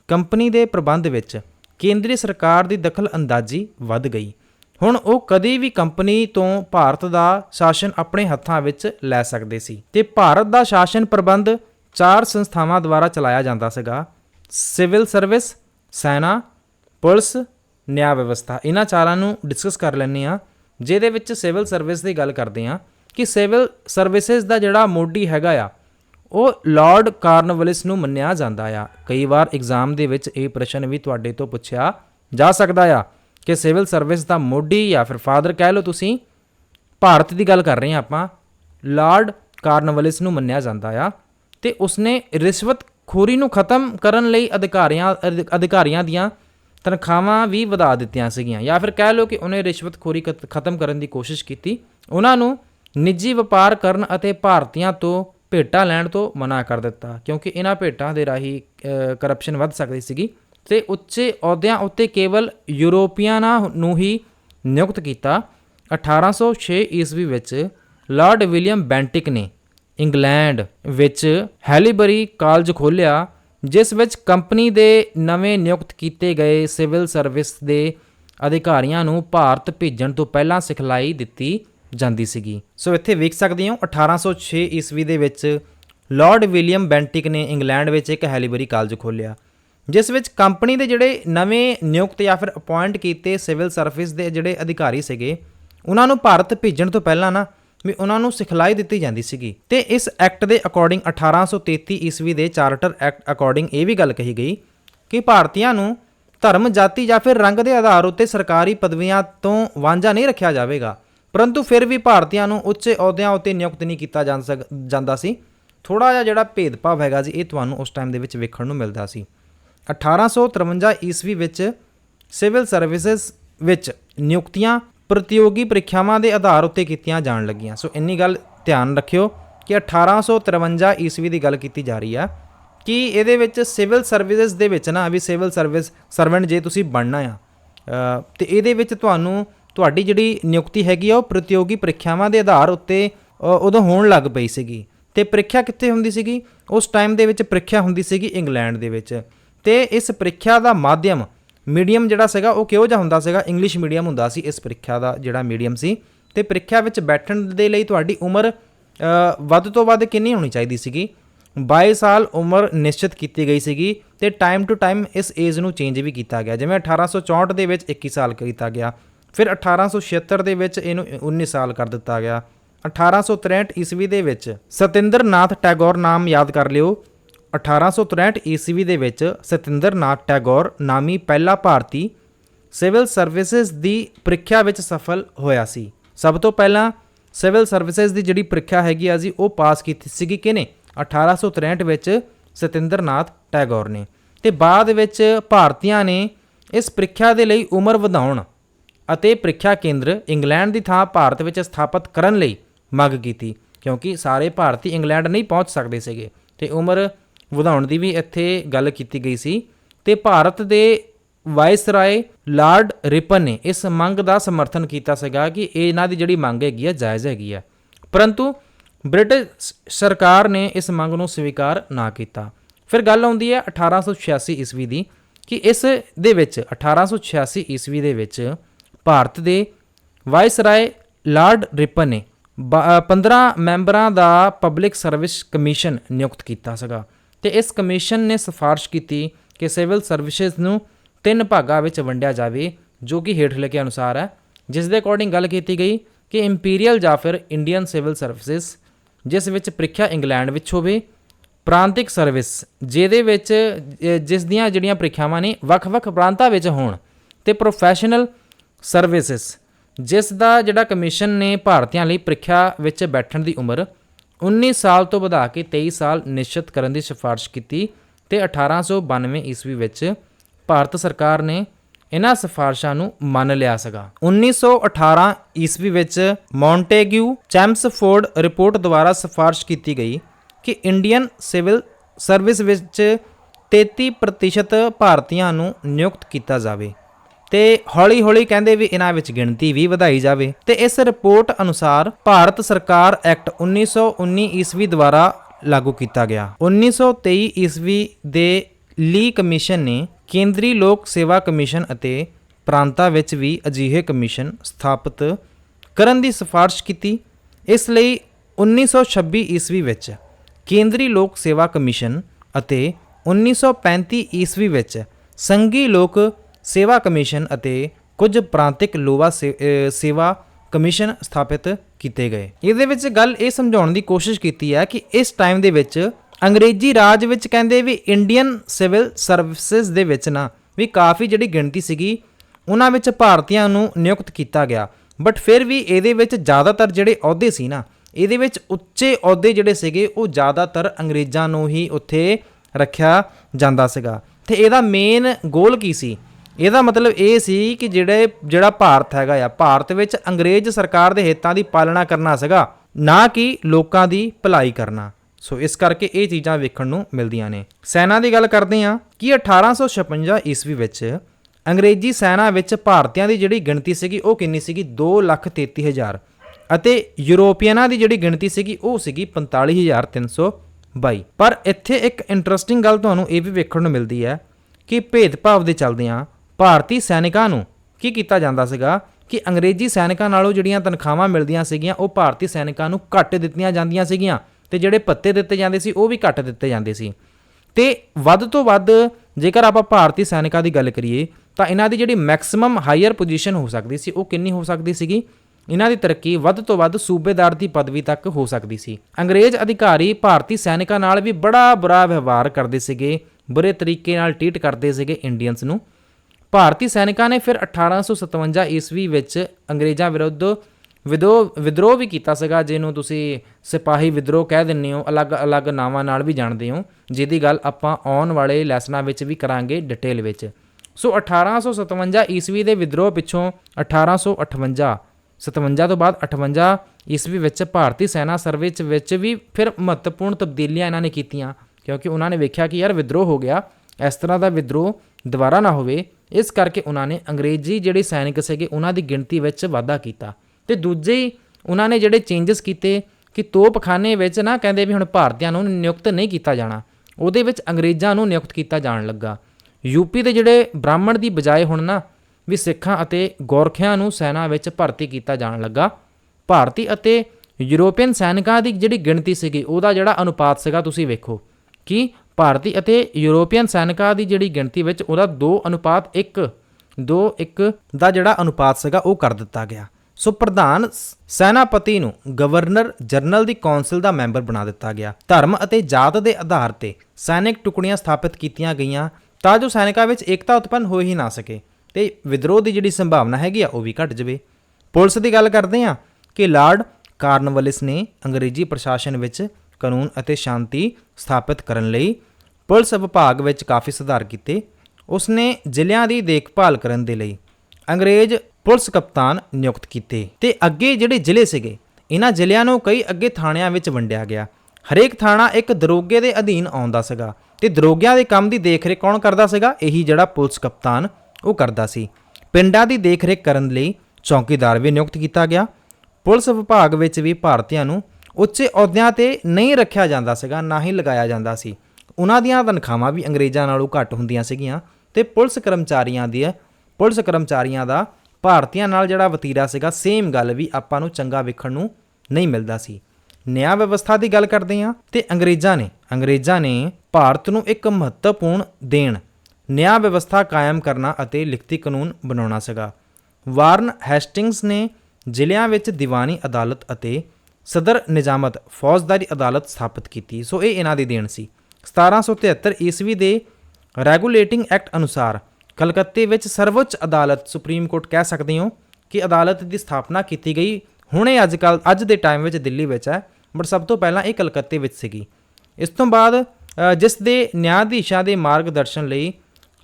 ਕੰਪਨੀ ਦੇ ਪ੍ਰਬੰਧ ਵਿੱਚ ਕੇਂਦਰੀ ਸਰਕਾਰ ਦੀ ਦਖਲ ਅੰਦਾਜ਼ੀ ਵੱਧ ਗਈ। ਹੁਣ ਉਹ ਕਦੇ ਵੀ ਕੰਪਨੀ ਤੋਂ ਭਾਰਤ ਦਾ ਸ਼ਾਸਨ ਆਪਣੇ ਹੱਥਾਂ ਵਿੱਚ ਲੈ ਸਕਦੇ ਸੀ ਤੇ ਭਾਰਤ ਦਾ ਸ਼ਾਸਨ ਪ੍ਰਬੰਧ ਚਾਰ ਸੰਸਥਾਵਾਂ ਦੁਆਰਾ ਚਲਾਇਆ ਜਾਂਦਾ ਸੀਗਾ। ਸਿਵਲ ਸਰਵਿਸ, ਸੈਨਾ, ਪੁਲਿਸ, ਨਿਆਂ ਵਿਵਸਥਾ। ਇਹਨਾਂ ਚਾਰਾਂ ਨੂੰ ਡਿਸਕਸ ਕਰ ਲੈਂਦੇ ਆ ਜਿਹਦੇ ਵਿੱਚ ਸਿਵਲ ਸਰਵਿਸ ਦੀ ਗੱਲ ਕਰਦੇ ਆ ਕਿ ਸਿਵਲ ਸਰਵਿਸਿਜ਼ ਦਾ ਜਿਹੜਾ ਮੋਢੀ ਹੈਗਾ ਆ ਉਹ ਲਾਰਡ ਕਾਰਨਵਲਿਸ ਨੂੰ ਮੰਨਿਆ ਜਾਂਦਾ ਆ। ਕਈ ਵਾਰ ਐਗਜ਼ਾਮ ਦੇ ਵਿੱਚ ਇਹ ਪ੍ਰਸ਼ਨ ਵੀ ਤੁਹਾਡੇ ਤੋਂ ਪੁੱਛਿਆ ਜਾ ਸਕਦਾ ਆ ਕਿ ਸਿਵਲ ਸਰਵਿਸ ਦਾ ਮੋਢੀ ਜਾਂ ਫਿਰ ਫਾਦਰ ਕਹਿ ਲਓ ਤੁਸੀਂ, ਭਾਰਤ ਦੀ ਗੱਲ ਕਰ ਰਹੇ ਹਾਂ ਆਪਾਂ। ਲਾਰਡ ਕਾਰਨਵਲਿਸ ਨੂੰ ਮੰਨਿਆ ਜਾਂਦਾ ਆ ਤੇ ਉਸਨੇ ਰਿਸ਼ਵਤ ਖੋਰੀ ਨੂੰ ਖਤਮ ਕਰਨ ਲਈ ਅਧਿਕਾਰੀਆਂ, ਅਧਿ- ਅਧਿਕਾਰੀਆਂ ਦੀਆਂ ਤਨਖਾਹਾਂ ਵੀ ਵਧਾ ਦਿੱਤੀਆਂ ਸੀਗੀਆਂ ਜਾਂ ਫਿਰ ਕਹਿ ਲਓ ਕਿ ਉਹਨੇ ਰਿਸ਼ਵਤ ਖੋਰੀ ਖਤਮ ਕਰਨ ਦੀ ਕੋਸ਼ਿਸ਼ ਕੀਤੀ। ਉਹਨਾਂ ਨੂੰ ਨਿੱਜੀ ਵਪਾਰ ਕਰਨ ਅਤੇ ਭਾਰਤੀਆਂ ਤੋਂ ਭੇਟਾ ਲੈਣ ਤੋਂ ਮਨਾ ਕਰ ਦਿੱਤਾ, ਕਿਉਂਕਿ ਇਹਨਾਂ ਭੇਟਾਂ ਦੇ ਰਾਹੀਂ ਕਰਪਸ਼ਨ ਵੱਧ ਸਕਦੀ ਸੀਗੀ ਤੇ ਉੱਚੇ ਅਹੁਦਿਆਂ ਉੱਤੇ ਕੇਵਲ ਯੂਰੋਪੀਅਨਾਂ ਨੂੰ ਹੀ ਨਿਯੁਕਤ ਕੀਤਾ। 1806 ਈਸਵੀ ਵਿੱਚ ਲਾਰਡ ਵਿਲੀਅਮ ਬੈਂਟਿਕ ਨੇ ਇੰਗਲੈਂਡ ਵਿੱਚ ਹੈਲੀਬਰੀ ਕਾਲਜ ਖੋਲ੍ਹਿਆ, ਜਿਸ ਵਿੱਚ ਕੰਪਨੀ ਦੇ ਨਵੇਂ ਨਿਯੁਕਤ ਕੀਤੇ ਗਏ ਸਿਵਲ ਸਰਵਿਸ ਦੇ ਅਧਿਕਾਰੀਆਂ ਨੂੰ ਭਾਰਤ ਭੇਜਣ ਤੋਂ ਪਹਿਲਾਂ ਸਿਖਲਾਈ ਦਿੱਤੀ। ਜਾਂਦੀ ਸੀਗੀ। ਸੋ ਇੱਥੇ ਵੇਖ ਸਕਦੇ ਹੋ 1806 ਈਸਵੀ ਦੇ ਵਿੱਚ ਲਾਰਡ ਵਿਲੀਅਮ ਬੈਂਟਿਕ ਨੇ ਇੰਗਲੈਂਡ ਵਿੱਚ ਇੱਕ ਹੈਲੀਬਰੀ ਕਾਲਜ ਖੋਲ੍ਹਿਆ, ਜਿਸ ਵਿੱਚ ਕੰਪਨੀ ਦੇ ਜਿਹੜੇ ਨਵੇਂ ਨਿਯੁਕਤ ਜਾਂ ਫਿਰ ਅਪਾਇੰਟ ਕੀਤੇ ਸਿਵਲ ਸਰਵਿਸ ਦੇ ਜਿਹੜੇ ਅਧਿਕਾਰੀ ਸੀਗੇ, ਉਹਨਾਂ ਨੂੰ ਭਾਰਤ ਭੇਜਣ ਤੋਂ ਪਹਿਲਾਂ ਨਾ ਵੀ ਉਹਨਾਂ ਨੂੰ ਸਿਖਲਾਈ ਦਿੱਤੀ ਜਾਂਦੀ ਸੀਗੀ। ਤੇ ਇਸ ਐਕਟ ਦੇ ਅਕੋਰਡਿੰਗ 1833 ਈਸਵੀ ਦੇ ਚਾਰਟਰ ਐਕਟ ਅਕੋਰਡਿੰਗ ਇਹ ਵੀ ਗੱਲ ਕਹੀ ਗਈ ਕਿ ਭਾਰਤੀਆਂ ਨੂੰ ਧਰਮ, ਜਾਤੀ ਜਾਂ ਫਿਰ ਰੰਗ ਦੇ ਆਧਾਰ ਉੱਤੇ ਸਰਕਾਰੀ ਪਦਵੀਆਂ ਤੋਂ ਵਾਂਝਾ ਨਹੀਂ ਰੱਖਿਆ ਜਾਵੇਗਾ। ਪਰੰਤੂ ਫਿਰ ਵੀ ਭਾਰਤੀਆਂ ਨੂੰ ਉੱਚੇ ਅਹੁਦਿਆਂ ਉੱਤੇ ਨਿਯੁਕਤ ਨਹੀਂ ਕੀਤਾ ਜਾਂ ਸਕ- ਜਾਂਦਾ ਸੀ। ਥੋੜਾ ਜਿਹਾ ਜਿਹੜਾ ਭੇਦਭਾਵ ਹੈਗਾ ਜੀ ਇਹ ਤੁਹਾਨੂੰ ਉਸ ਟਾਈਮ ਦੇ ਵਿੱਚ ਵੇਖਣ ਨੂੰ ਮਿਲਦਾ ਸੀ। 1853 ਈਸਵੀ ਵਿੱਚ ਸਿਵਲ ਸਰਵਿਸਿਜ਼ ਵਿੱਚ ਨਿਯੁਕਤੀਆਂ ਪ੍ਰਤੀਯੋਗੀ ਪ੍ਰੀਖਿਆਵਾਂ ਦੇ ਆਧਾਰ ਉੱਤੇ ਕੀਤੀਆਂ ਜਾਣ ਲੱਗੀਆਂ। ਸੋ ਇੰਨੀ ਗੱਲ ਧਿਆਨ ਰੱਖਿਓ ਕਿ 1853 ਈਸਵੀ ਦੀ ਗੱਲ ਕੀਤੀ ਜਾ ਰਹੀ ਆ ਕਿ ਇਹਦੇ ਵਿੱਚ ਸਿਵਲ ਸਰਵਿਸਿਜ਼ ਦੇ ਵਿੱਚ ਨਾ ਵੀ ਸਿਵਲ ਸਰਵਿਸ ਸਰਵੈਂਟ ਜੇ ਤੁਸੀਂ ਬਣਨਾ ਆ ਅ, ਤੇ ਇਹਦੇ ਵਿੱਚ ਤੁਹਾਨੂੰ ਤੁਹਾਡੀ ਜਿਹੜੀ ਨਿਯੁਕਤੀ ਹੈਗੀ ਆ, ਉਹ ਪ੍ਰਤੀਯੋਗੀ ਪ੍ਰੀਖਿਆਵਾਂ ਦੇ ਆਧਾਰ ਉੱਤੇ ਉਦੋਂ ਹੋਣ ਲੱਗ ਪਈ ਸੀਗੀ। ਤੇ ਪ੍ਰੀਖਿਆ ਕਿੱਥੇ ਹੁੰਦੀ ਸੀਗੀ? ਉਸ ਟਾਈਮ ਦੇ ਵਿੱਚ ਪ੍ਰੀਖਿਆ ਹੁੰਦੀ ਸੀਗੀ ਇੰਗਲੈਂਡ ਦੇ ਵਿੱਚ। ਤੇ ਇਸ ਪ੍ਰੀਖਿਆ ਦਾ ਮਾਧਿਅਮ ਮੀਡੀਅਮ ਜਿਹੜਾ ਸੀਗਾ, ਉਹ ਕਿਹੋ ਜਿਹਾ ਹੁੰਦਾ ਸੀਗਾ? ਇੰਗਲਿਸ਼ ਮੀਡੀਅਮ ਹੁੰਦਾ ਸੀ ਇਸ ਪ੍ਰੀਖਿਆ ਦਾ ਜਿਹੜਾ ਮੀਡੀਅਮ ਸੀ। ਤੇ ਪ੍ਰੀਖਿਆ ਵਿੱਚ ਬੈਠਣ ਦੇ ਲਈ ਤੁਹਾਡੀ ਉਮਰ ਵੱਧ ਤੋਂ ਵੱਧ ਕਿੰਨੀ ਹੋਣੀ ਚਾਹੀਦੀ ਸੀਗੀ? 22 ਸਾਲ ਉਮਰ ਨਿਸ਼ਚਿਤ ਕੀਤੀ ਗਈ ਸੀਗੀ ਤੇ ਟਾਈਮ ਟੂ ਟਾਈਮ ਇਸ ਏਜ ਨੂੰ ਚੇਂਜ ਵੀ ਕੀਤਾ ਗਿਆ। ਜਿਵੇਂ 1864 ਦੇ ਵਿੱਚ 21 ਸਾਲ ਕੀਤਾ ਗਿਆ। ਫਿਰ 1876 ਦੇ ਵਿੱਚ ਇਹਨੂੰ 19 ਸਾਲ ਕਰ ਦਿੱਤਾ ਗਿਆ। 1863 ਈਸਵੀ ਦੇ ਵਿੱਚ ਸਤਿੰਦਰ ਨਾਥ ਟੈਗੋਰ ਨਾਮ ਯਾਦ ਕਰ ਲਿਓ। 1863 ਈਸਵੀ ਦੇ ਵਿੱਚ ਸਤਿੰਦਰ ਨਾਥ ਟੈਗੋਰ ਨਾਮੀ ਪਹਿਲਾ ਭਾਰਤੀ ਸਿਵਲ ਸਰਵਿਸਿਜ਼ ਦੀ ਪ੍ਰੀਖਿਆ ਵਿੱਚ ਸਫਲ ਹੋਇਆ ਸੀ। ਸਭ ਤੋਂ ਪਹਿਲਾਂ ਸਿਵਲ ਸਰਵਿਸਿਜ਼ ਦੀ ਜਿਹੜੀ ਪ੍ਰੀਖਿਆ ਹੈਗੀ ਆ ਜੀ, ਉਹ ਪਾਸ ਕੀਤੀ ਸੀਗੀ ਕਿਨੇ 1863 ਵਿੱਚ ਸਤਿੰਦਰ ਨਾਥ ਟੈਗੋਰ ਨੇ। ਤੇ ਬਾਅਦ ਵਿੱਚ ਭਾਰਤੀਆਂ ਨੇ ਇਸ ਪ੍ਰੀਖਿਆ ਦੇ ਲਈ ਉਮਰ ਵਧਾਉਣ ਅਤੇ ਪ੍ਰੀਖਿਆ ਕੇਂਦਰ ਇੰਗਲੈਂਡ ਦੀ ਥਾਂ ਭਾਰਤ ਵਿੱਚ ਸਥਾਪਿਤ ਕਰਨ ਲਈ ਮੰਗ ਕੀਤੀ, ਕਿਉਂਕਿ ਸਾਰੇ ਭਾਰਤੀ ਇੰਗਲੈਂਡ ਨਹੀਂ ਪਹੁੰਚ ਸਕਦੇ ਸੀਗੇ। ਤੇ ਉਮਰ ਵਧਾਉਣ ਦੀ ਵੀ ਇੱਥੇ ਗੱਲ ਕੀਤੀ ਗਈ ਸੀ। ਤੇ ਭਾਰਤ ਦੇ ਵਾਇਸਰਾਏ ਲਾਰਡ ਰਿਪਨ ਨੇ ਇਸ ਮੰਗ ਦਾ ਸਮਰਥਨ ਕੀਤਾ ਸੀਗਾ ਕਿ ਇਹਨਾਂ ਦੀ ਜਿਹੜੀ ਮੰਗ ਹੈਗੀ ਆ, ਜਾਇਜ਼ ਹੈਗੀ ਆ। ਪਰੰਤੂ ਬ੍ਰਿਟਿਸ਼ ਸਰਕਾਰ ਨੇ ਇਸ ਮੰਗ ਨੂੰ ਸਵੀਕਾਰ ਨਾ ਕੀਤਾ। ਫਿਰ ਗੱਲ ਆਉਂਦੀ ਹੈ 1886 ਈਸਵੀ ਦੀ ਕਿ ਇਸ ਦੇ ਵਿੱਚ 1886 ਈਸਵੀ ਦੇ ਵਿੱਚ ਭਾਰਤ ਦੇ ਵਾਇਸਰਾਏ ਲਾਰਡ ਰਿਪਨ ਨੇ ਬ- 15 ਮੈਂਬਰਾਂ ਦਾ ਪਬਲਿਕ ਸਰਵਿਸ ਕਮਿਸ਼ਨ ਨਿਯੁਕਤ ਕੀਤਾ ਸੀਗਾ ਤੇ ਇਸ ਕਮਿਸ਼ਨ ਨੇ ਸਿਫਾਰਿਸ਼ ਕੀਤੀ ਕਿ ਸਿਵਲ ਸਰਵਿਸਿਜ਼ ਨੂੰ ਤਿੰਨ ਭਾਗਾਂ ਵਿੱਚ ਵੰਡਿਆ ਜਾਵੇ, ਜੋ ਕਿ ਹੇਠ ਲਿਖੇ ਅਨੁਸਾਰ ਹੈ, ਜਿਸ ਦੇ ਅਕੋਰਡਿੰਗ ਗੱਲ ਕੀਤੀ ਗਈ ਕਿ ਇੰਪੀਰੀਅਲ ਜਾਂ ਫਿਰ ਇੰਡੀਅਨ ਸਿਵਲ ਸਰਵਿਸਿਜ਼, ਜਿਸ ਵਿੱਚ ਪ੍ਰੀਖਿਆ ਇੰਗਲੈਂਡ ਵਿੱਚ ਹੋਵੇ, ਪ੍ਰਾਂਤਿਕ ਸਰਵਿਸ, ਜਿਹਦੇ ਵਿੱਚ ਜਿਸ ਦੀਆਂ ਜਿਹੜੀਆਂ ਪ੍ਰੀਖਿਆਵਾਂ ਨੇ ਵੱਖ-ਵੱਖ ਪ੍ਰਾਂਤਾਂ ਵਿੱਚ ਹੋਣ, ਤੇ ਪ੍ਰੋਫੈਸ਼ਨਲ ਸਰਵਿਸਿਸ ਜਿਸ ਦਾ ਜਿਹੜਾ ਕਮਿਸ਼ਨ ਨੇ ਭਾਰਤੀਆਂ ਲਈ ਪ੍ਰੀਖਿਆ ਵਿੱਚ ਬੈਠਣ ਦੀ ਉਮਰ 19 ਸਾਲ ਤੋਂ ਵਧਾ ਕੇ 23 ਸਾਲ ਨਿਸ਼ਚਿਤ ਕਰਨ ਦੀ ਸਿਫਾਰਿਸ਼ ਕੀਤੀ ਤੇ 1892 ਈਸਵੀ ਵਿੱਚ ਭਾਰਤ ਸਰਕਾਰ ਨੇ ਇਹਨਾਂ ਸਿਫਾਰਿਸ਼ਾਂ ਨੂੰ ਮੰਨ ਲਿਆ ਸੀਗਾ। 1918 ਈਸਵੀ ਵਿੱਚ ਮੌਂਟੇਗਿਊ ਚੈਮਸਫੋਰਡ ਰਿਪੋਰਟ ਦੁਆਰਾ ਸਿਫਾਰਿਸ਼ ਕੀਤੀ ਗਈ ਕਿ ਇੰਡੀਅਨ ਸਿਵਲ ਸਰਵਿਸ ਵਿੱਚ 33% ਭਾਰਤੀਆਂ ਨੂੰ ਨਿਯੁਕਤ ਕੀਤਾ ਜਾਵੇ। ਤੇ ਹੌਲੀ-ਹੌਲੀ ਕਹਿੰਦੇ ਵੀ ਇਹਨਾਂ ਵਿੱਚ ਗਿਣਤੀ ਵੀ ਵਧਾਈ ਜਾਵੇ। ਤੇ ਇਸ ਰਿਪੋਰਟ ਅਨੁਸਾਰ ਭਾਰਤ ਸਰਕਾਰ ਐਕਟ 1919 ਈਸਵੀ ਦੁਆਰਾ ਲਾਗੂ ਕੀਤਾ ਗਿਆ। 1923 ਈਸਵੀ ਦੇ ਲੀ ਕਮਿਸ਼ਨ ਨੇ ਕੇਂਦਰੀ ਲੋਕ ਸੇਵਾ ਕਮਿਸ਼ਨ ਅਤੇ ਪ੍ਰਾਂਤਾਂ ਵਿੱਚ ਵੀ ਅਜਿਹੇ ਕਮਿਸ਼ਨ ਸਥਾਪਿਤ ਕਰਨ ਦੀ ਸਿਫਾਰਿਸ਼ ਕੀਤੀ। ਇਸ ਲਈ 1926 ਈਸਵੀ ਵਿੱਚ ਕੇਂਦਰੀ ਲੋਕ ਸੇਵਾ ਕਮਿਸ਼ਨ ਅਤੇ 1935 ਈਸਵੀ ਵਿੱਚ ਸੰਘੀ ਲੋਕ ਸੇਵਾ ਕਮਿਸ਼ਨ ਅਤੇ ਕੁਝ ਪ੍ਰਾਂਤਿਕ ਲੋਵਾ ਸੇ- ਸੇਵਾ ਕਮਿਸ਼ਨ ਸਥਾਪਿਤ ਕੀਤੇ ਗਏ। ਇਹਦੇ ਵਿੱਚ ਗੱਲ ਇਹ ਸਮਝਾਉਣ ਦੀ ਕੋਸ਼ਿਸ਼ ਕੀਤੀ ਹੈ ਕਿ ਇਸ ਟਾਈਮ ਦੇ ਵਿੱਚ ਅੰਗਰੇਜ਼ੀ ਰਾਜ ਵਿੱਚ ਕਹਿੰਦੇ ਵੀ ਇੰਡੀਅਨ ਸਿਵਲ ਸਰਵਿਸਿਜ਼ ਦੇ ਵਿੱਚ ਨਾ ਵੀ ਕਾਫੀ ਜਿਹੜੀ ਗਿਣਤੀ ਸੀਗੀ, ਉਹਨਾਂ ਵਿੱਚ ਭਾਰਤੀਆਂ ਨੂੰ ਨਿਯੁਕਤ ਕੀਤਾ ਗਿਆ। ਬਟ ਫਿਰ ਵੀ ਇਹਦੇ ਵਿੱਚ ਜ਼ਿਆਦਾਤਰ ਜਿਹੜੇ ਅਹੁਦੇ ਸੀ ਨਾ, ਇਹਦੇ ਵਿੱਚ ਉੱਚੇ ਅਹੁਦੇ ਜਿਹੜੇ ਸੀਗੇ, ਉਹ ਜ਼ਿਆਦਾਤਰ ਅੰਗਰੇਜ਼ਾਂ ਨੂੰ ਹੀ ਉੱਥੇ ਰੱਖਿਆ ਜਾਂਦਾ ਸੀਗਾ। ਤੇ ਇਹਦਾ ਮੇਨ ਗੋਲ ਕੀ ਸੀ? ਇਹਦਾ ਮਤਲਬ ਇਹ ਸੀ ਕਿ ਜਿਹੜੇ, ਜਿਹੜਾ ਭਾਰਤ ਹੈਗਾ ਆ, ਭਾਰਤ ਵਿੱਚ ਅੰਗਰੇਜ਼ ਸਰਕਾਰ ਦੇ ਹਿੱਤਾਂ ਦੀ ਪਾਲਣਾ ਕਰਨਾ ਸੀਗਾ, ਨਾ ਕਿ ਲੋਕਾਂ ਦੀ ਭਲਾਈ ਕਰਨਾ। ਸੋ ਇਸ ਕਰਕੇ ਇਹ ਚੀਜ਼ਾਂ ਵੇਖਣ ਨੂੰ ਮਿਲਦੀਆਂ ਨੇ। ਸੈਨਾ ਦੀ ਗੱਲ ਕਰਦੇ ਹਾਂ ਕਿ 1856 ਈਸਵੀ ਵਿੱਚ ਅੰਗਰੇਜ਼ੀ ਸੈਨਾ ਵਿੱਚ ਭਾਰਤੀਆਂ ਦੀ ਜਿਹੜੀ ਗਿਣਤੀ ਸੀਗੀ, ਉਹ ਕਿੰਨੀ ਸੀਗੀ? 233000 ਅਤੇ ਯੂਰੋਪੀਅਨਾਂ ਦੀ ਜਿਹੜੀ ਗਿਣਤੀ ਸੀਗੀ, ਉਹ ਸੀਗੀ 45322 ਪਰ ਇੱਥੇ ਇੱਕ ਇੰਟਰਸਟਿੰਗ ਗੱਲ ਤੁਹਾਨੂੰ ਇਹ ਵੀ ਵੇਖਣ ਨੂੰ ਮਿਲਦੀ ਹੈ ਕਿ ਭੇਦਭਾਵ ਦੇ ਚੱਲਦਿਆਂ ਭਾਰਤੀ ਸੈਨਿਕਾਂ ਨੂੰ ਕੀ ਕੀਤਾ ਜਾਂਦਾ ਸੀਗਾ ਕਿ ਅੰਗਰੇਜ਼ੀ ਸੈਨਿਕਾਂ ਨਾਲੋਂ ਜਿਹੜੀਆਂ ਤਨਖਾਹਾਂ ਮਿਲਦੀਆਂ ਸੀਗੀਆਂ, ਉਹ ਭਾਰਤੀ ਸੈਨਿਕਾਂ ਨੂੰ ਘੱਟ ਦਿੱਤੀਆਂ ਜਾਂਦੀਆਂ ਸੀਗੀਆਂ ਤੇ ਜਿਹੜੇ ਪੱਤੇ ਦਿੱਤੇ ਜਾਂਦੇ ਸੀ, ਉਹ ਵੀ ਘੱਟ ਦਿੱਤੇ ਜਾਂਦੇ ਸੀ। ਤੇ ਵੱਧ ਤੋਂ ਵੱਧ ਜੇਕਰ ਆਪਾਂ ਭਾਰਤੀ ਸੈਨਿਕਾਂ ਦੀ ਗੱਲ ਕਰੀਏ, ਤਾਂ ਇਹਨਾਂ ਦੀ ਜਿਹੜੀ ਮੈਕਸਿਮਮ ਹਾਇਰ ਪੋਜੀਸ਼ਨ ਹੋ ਸਕਦੀ ਸੀ, ਉਹ ਕਿੰਨੀ ਹੋ ਸਕਦੀ ਸੀਗੀ? ਇਹਨਾਂ ਦੀ ਤਰੱਕੀ ਵੱਧ ਤੋਂ ਵੱਧ ਸੂਬੇਦਾਰ ਦੀ ਪਦਵੀ ਤੱਕ ਹੋ ਸਕਦੀ ਸੀ। ਅੰਗਰੇਜ਼ ਅਧਿਕਾਰੀ ਭਾਰਤੀ ਸੈਨਿਕਾਂ ਨਾਲ ਵੀ ਬੜਾ ਬੁਰਾ ਵਿਵਹਾਰ ਕਰਦੇ ਸੀਗੇ, ਬੁਰੇ ਤਰੀਕੇ ਨਾਲ ਟ੍ਰੀਟ ਕਰਦੇ ਸੀਗੇ ਇੰਡੀਅਨਸ ਨੂੰ। ਭਾਰਤੀ ਸੈਨਿਕਾਂ ਨੇ ਫਿਰ 1857 ਈਸਵੀ ਵਿੱਚ ਅੰਗਰੇਜ਼ਾਂ ਵਿਰੁੱਧ ਵਿਦਰੋਹ ਵਿਦਰੋਹ ਵੀ ਕੀਤਾ ਸੀਗਾ, ਜਿਹਨੂੰ ਤੁਸੀਂ ਸਿਪਾਹੀ ਵਿਦਰੋਹ ਕਹਿ ਦਿੰਦੇ ਹੋ ਅਲੱਗ-ਅਲੱਗ ਨਾਵਾਂ ਨਾਲ ਵੀ ਜਾਣਦੇ ਹੋ, ਜਿਹਦੀ ਗੱਲ ਆਪਾਂ ਆਉਣ ਵਾਲੇ ਲੈਸਨਾਂ ਵਿੱਚ ਵੀ ਕਰਾਂਗੇ ਡਿਟੇਲ ਵਿੱਚ। ਸੋ 1857 ਈਸਵੀ ਦੇ ਵਿਦਰੋਹ ਪਿੱਛੋਂ 1858 57 ਤੋਂ ਬਾਅਦ 58 ਈਸਵੀ ਵਿੱਚ ਭਾਰਤੀ ਸੈਨਾ ਸਰਵਿਸ ਵਿੱਚ ਵੀ ਫਿਰ ਮਹੱਤਵਪੂਰਨ ਤਬਦੀਲੀਆਂ ਇਹਨਾਂ ਨੇ ਕੀਤੀਆਂ, ਕਿਉਂਕਿ ਉਹਨਾਂ ਨੇ ਵੇਖਿਆ ਕਿ ਯਾਰ ਵਿਦਰੋਹ ਹੋ ਗਿਆ, ਇਸ ਤਰ੍ਹਾਂ ਦਾ ਵਿਦਰੋਹ ਦੁਬਾਰਾ ਨਾ ਹੋਵੇ, ਇਸ ਕਰਕੇ ਉਹਨਾਂ ਨੇ ਅੰਗਰੇਜ਼ੀ ਜਿਹੜੇ ਸੈਨਿਕ ਸੀਗੇ ਉਹਨਾਂ ਦੀ ਗਿਣਤੀ ਵਿੱਚ ਵਾਧਾ ਕੀਤਾ। ਤੇ ਦੂਜੇ ਉਹਨਾਂ ਨੇ ਜਿਹੜੇ ਚੇਂਜਸ ਕੀਤੇ ਕਿ ਤੋਪਖਾਨੇ ਵਿੱਚ ਨਾ ਕਹਿੰਦੇ ਵੀ ਹੁਣ ਭਾਰਤੀਆਂ ਨੂੰ ਨਿਯੁਕਤ ਨਹੀਂ ਕੀਤਾ ਜਾਣਾ, ਉਹਦੇ ਵਿੱਚ ਅੰਗਰੇਜ਼ਾਂ ਨੂੰ ਨਿਯੁਕਤ ਕੀਤਾ ਜਾਣ ਲੱਗਾ। ਯੂਪੀ ਦੇ ਜਿਹੜੇ ਬ੍ਰਾਹਮਣ ਦੀ ਬਜਾਏ ਹੁਣ ਨਾ ਵੀ ਸਿੱਖਾਂ ਅਤੇ ਗੋਰਖਿਆਂ ਨੂੰ ਸੈਨਾ ਵਿੱਚ ਭਰਤੀ ਕੀਤਾ ਜਾਣ ਲੱਗਾ। ਭਾਰਤੀ ਅਤੇ ਯੂਰੋਪੀਅਨ ਸੈਨਿਕਾਂ ਦੀ ਜਿਹੜੀ ਗਿਣਤੀ ਸੀਗੀ, ਉਹਦਾ ਜਿਹੜਾ ਅਨੁਪਾਤ ਸੀਗਾ ਤੁਸੀਂ ਵੇਖੋ। ਕਿ ਭਾਰਤੀ ਅਤੇ ਯੂਰੋਪੀਅਨ ਸੈਨਿਕਾਂ ਦੀ ਜਿਹੜੀ ਗਿਣਤੀ ਵਿੱਚ ਉਹਦਾ 2 ਅਨੁਪਾਤ 1 2 1 ਦਾ ਜਿਹੜਾ ਅਨੁਪਾਤ ਸੀਗਾ ਉਹ ਕਰ ਦਿੱਤਾ ਗਿਆ। ਸੋ ਪ੍ਰਧਾਨ ਸ- ਸੈਨਾਪਤੀ ਨੂੰ ਗਵਰਨਰ ਜਨਰਲ ਦੀ ਕੌਂਸਲ ਦਾ ਮੈਂਬਰ ਬਣਾ ਦਿੱਤਾ ਗਿਆ। ਧਰਮ ਅਤੇ ਜਾਤ ਦੇ ਆਧਾਰ ਤੇ ਸੈਨਿਕ ਟੁਕੜੀਆਂ ਸਥਾਪਿਤ ਕੀਤੀਆਂ ਗਈਆਂ ਤਾਂ ਜੋ ਸੈਨਿਕਾਂ ਵਿੱਚ ਏਕਤਾ ਉਤਪੰਨ ਹੋ ਹੀ ਨਾ ਸਕੇ ਤੇ ਵਿਦਰੋਹ ਦੀ ਜਿਹੜੀ ਸੰਭਾਵਨਾ ਹੈਗੀ ਆ ਉਹ ਵੀ ਘਟ ਜਾਵੇ। ਪੁਲਿਸ ਦੀ ਗੱਲ ਕਰਦੇ ਆ ਕਿ ਲਾਰਡ ਕਾਰਨਵਲਿਸ ਨੇ ਅੰਗਰੇਜ਼ੀ ਪ੍ਰਸ਼ਾਸਨ ਵਿੱਚ ਕਾਨੂੰਨ ਅਤੇ ਸ਼ਾਂਤੀ ਸਥਾਪਿਤ ਕਰਨ ਲਈ ਪੁਲਿਸ ਵਿਭਾਗ ਵਿੱਚ ਕਾਫੀ ਸੁਧਾਰ ਕੀਤੇ। ਉਸਨੇ ਜ਼ਿਲ੍ਹਿਆਂ ਦੀ ਦੇਖਭਾਲ ਕਰਨ ਦੇ ਲਈ ਅੰਗਰੇਜ਼ ਪੁਲਿਸ ਕਪਤਾਨ ਨਿਯੁਕਤ ਕੀਤੇ। ਤੇ ਅੱਗੇ ਜਿਹੜੇ ਜ਼ਿਲ੍ਹੇ ਸੀਗੇ ਇਹਨਾਂ ਜ਼ਿਲ੍ਹਿਆਂ ਨੂੰ ਕਈ ਅੱਗੇ ਥਾਣਿਆਂ ਵਿੱਚ ਵੰਡਿਆ ਗਿਆ। ਹਰੇਕ ਥਾਣਾ ਇੱਕ ਦਰੋਗੇ ਦੇ ਅਧੀਨ ਆਉਂਦਾ ਸੀਗਾ ਤੇ ਦਰੋਗਿਆਂ ਦੇ ਕੰਮ ਦੀ ਦੇਖਰੇਖ ਕੌਣ ਕਰਦਾ ਸੀਗਾ? ਇਹੀ ਜਿਹੜਾ ਪੁਲਿਸ ਕਪਤਾਨ ਉਹ ਕਰਦਾ ਸੀ। ਪਿੰਡਾਂ ਦੀ ਦੇਖਰੇਖ ਕਰਨ ਲਈ ਚੌਕੀਦਾਰ ਵੀ ਨਿਯੁਕਤ ਕੀਤਾ ਗਿਆ। ਪੁਲਿਸ ਵਿਭਾਗ ਵਿੱਚ ਵੀ ਭਾਰਤੀਆਂ ਨੂੰ ਉੱਚੇ ਅਹੁਦਿਆਂ ਤੇ ਨਹੀਂ ਰੱਖਿਆ ਜਾਂਦਾ ਸੀਗਾ, ਨਾ ਹੀ ਲਗਾਇਆ ਜਾਂਦਾ ਸੀ। ਉਹਨਾਂ ਦੀਆਂ ਤਨਖਾਹਾਂ ਵੀ ਅੰਗਰੇਜ਼ਾਂ ਨਾਲੋਂ ਘੱਟ ਹੁੰਦੀਆਂ ਸੀਗੀਆਂ ਤੇ ਪੁਲਿਸ ਕਰਮਚਾਰੀਆਂ ਦੀ, ਪੁਲਿਸ ਕਰਮਚਾਰੀਆਂ ਦਾ ਭਾਰਤੀਆਂ ਨਾਲ ਜਿਹੜਾ ਵਤੀਰਾ ਸੀਗਾ ਸੇਮ ਗੱਲ ਵੀ ਆਪਾਂ ਨੂੰ ਚੰਗਾ ਵੇਖਣ ਨੂੰ ਨਹੀਂ ਮਿਲਦਾ ਸੀ। ਨਿਆਂ ਵਿਵਸਥਾ ਦੀ ਗੱਲ ਕਰਦੇ ਹਾਂ ਤੇ ਅੰਗਰੇਜ਼ਾਂ ਨੇ ਅੰਗਰੇਜ਼ਾਂ ਨੇ ਭਾਰਤ ਨੂੰ ਇੱਕ ਮਹੱਤਵਪੂਰਨ ਦੇਣ, ਨਿਆਂ ਵਿਵਸਥਾ ਕਾਇਮ ਕਰਨਾ ਅਤੇ ਲਿਖਤੀ ਕਾਨੂੰਨ ਬਣਾਉਣਾ ਸੀਗਾ। ਵਾਰਨ ਹੈਸਟਿੰਗਸ ਨੇ ਜ਼ਿਲ੍ਹਿਆਂ ਵਿੱਚ ਦੀਵਾਨੀ ਅਦਾਲਤ ਅਤੇ ਸਦਰ ਨਿਜ਼ਾਮਤ ਫੌਜਦਾਰੀ ਅਦਾਲਤ ਸਥਾਪਿਤ ਕੀਤੀ। ਸੋ ਇਹ ਇਹਨਾਂ ਦੀ ਦੇਣ ਸੀ। 1773 ਈਸਵੀ ਦੇ ਰੈਗੂਲੇਟਿੰਗ ਐਕਟ ਅਨੁਸਾਰ ਕਲਕੱਤੇ ਵਿੱਚ ਸਰਵਉੱਚ ਅਦਾਲਤ ਸੁਪਰੀਮ ਕੋਰਟ ਕਹਿ ਸਕਦੇ ਹੋ ਕਿ ਅਦਾਲਤ ਦੀ ਸਥਾਪਨਾ ਕੀਤੀ ਗਈ। ਹੁਣੇ ਅੱਜ ਕੱਲ ਅੱਜ ਦੇ ਟਾਈਮ ਵਿੱਚ ਦਿੱਲੀ ਵਿੱਚ ਹੈ, ਬਟ ਸਭ ਤੋਂ ਪਹਿਲਾਂ ਇਹ ਕਲਕੱਤੇ ਵਿੱਚ ਸੀਗੀ। ਇਸ ਤੋਂ ਬਾਅਦ ਜਿਸ ਦੇ ਨਿਆਂਧੀਸ਼ਾਂ ਦੇ ਮਾਰਗਦਰਸ਼ਨ ਲਈ